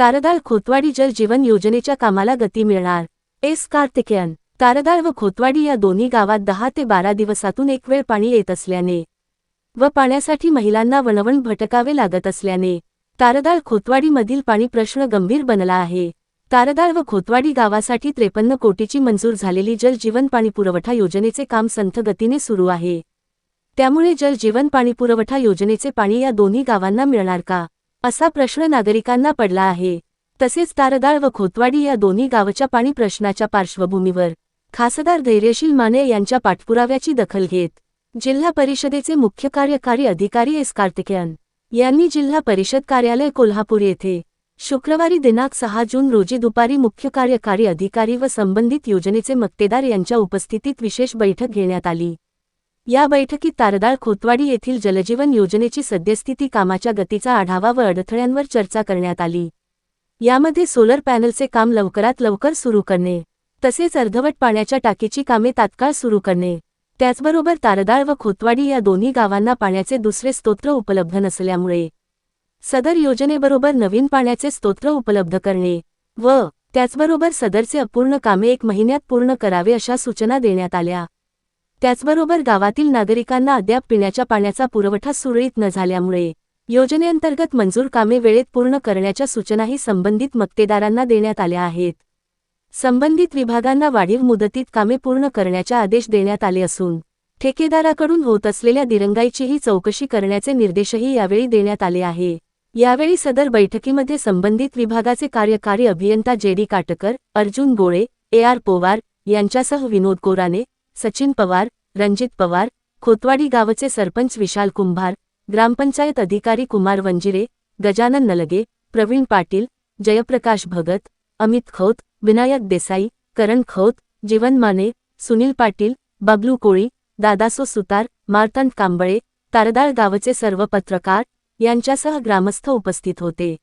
तारदाळ खोतवाडी जल जीवन योजनेच्या कामाला गती मिळणार. एस कार्तिकेयन. तारदाळ व खोतवाडी या दोन्ही गावात दहा ते बारा दिवसातून एक वेळ पाणी येत असल्याने व पाण्यासाठी महिलांना वणवण भटकावे लागत असल्याने तारदाळ खोतवाडीमधील पाणी प्रश्न गंभीर बनला आहे. तारदाळ व खोतवाडी गावासाठी त्रेपन्न कोटीची मंजूर झालेली जल जीवन पाणी पुरवठा योजनेचे काम संथ गतीने सुरू आहे. त्यामुळे जल जीवन पाणी पुरवठा योजनेचे पाणी या दोन्ही गावांना मिळणार का? असा प्रश्न नागरिकांना पडला आहे. तसेच तारदाळ व खोतवाडी या दोन्ही गावच्या पाणी प्रश्नाच्या पार्श्वभूमीवर खासदार धैर्यशील माने यांच्या पाठपुराव्याची दखल घेत जिल्हा परिषदेचे मुख्य कार्यकारी अधिकारी एस कार्तिकेयन यांनी जिल्हा परिषद कार्यालय कोल्हापूर येथे शुक्रवारी दिनांक सहा जून रोजी दुपारी मुख्य कार्यकारी अधिकारी व संबंधित योजनेचे मक्तेदार यांच्या उपस्थितीत विशेष बैठक घेण्यात आली. या बैठकीत तारदाळ खोतवाडी येथील जलजीवन योजनेची सद्यस्थिती कामाच्या गतीचा आढावा व अडथळ्यांवर चर्चा करण्यात आली. यामध्ये सोलर पॅनलचे काम लवकरात लवकर सुरू करणे तसेच अर्धवट पाण्याच्या टाकीची कामे तात्काळ सुरू करणे. त्याचबरोबर तारदाळ व खोतवाडी या दोन्ही गावांना पाण्याचे दुसरे स्तोत्र उपलब्ध नसल्यामुळे सदर योजनेबरोबर नवीन पाण्याचे स्तोत्र उपलब्ध करणे व त्याचबरोबर सदरचे अपूर्ण कामे एक महिन्यात पूर्ण करावे अशा सूचना देण्यात आल्या. त्याचबरोबर गावातील नागरिकांना अद्याप पिण्याच्या पाण्याचा पुरवठा सुरळीत न झाल्यामुळे योजनेअंतर्गत मंजूर कामे वेळेत पूर्ण करण्याच्या सूचनाही संबंधित मक्तेदारांना देण्यात आल्या आहेत. संबंधित विभागांना वाढीव मुदतीत कामे पूर्ण करण्याचे आदेश देण्यात आले असून ठेकेदाराकडून होत असलेल्या दिरंगाईचीही चौकशी करण्याचे निर्देशही यावेळी देण्यात आले आहे. यावेळी सदर बैठकीमध्ये संबंधित विभागाचे कार्यकारी अभियंता जे डी काटकर अर्जुन गोळे ए आर पोवार यांच्यासह विनोद कोराने सचिन पवार रणजित पवार खोतवाडी गावचे सरपंच विशाल कुंभार ग्रामपंचायत अधिकारी कुमार वंजिरे गजानन नलगे प्रवीण पाटील जयप्रकाश भगत अमित खौत विनायक देसाई करण खौत जीवन माने सुनील पाटील बबलू कोळी दादासो सुतार मार्तंड कांबळे तारदाळ गावचे सर्व पत्रकार यांच्यासह ग्रामस्थ उपस्थित होते.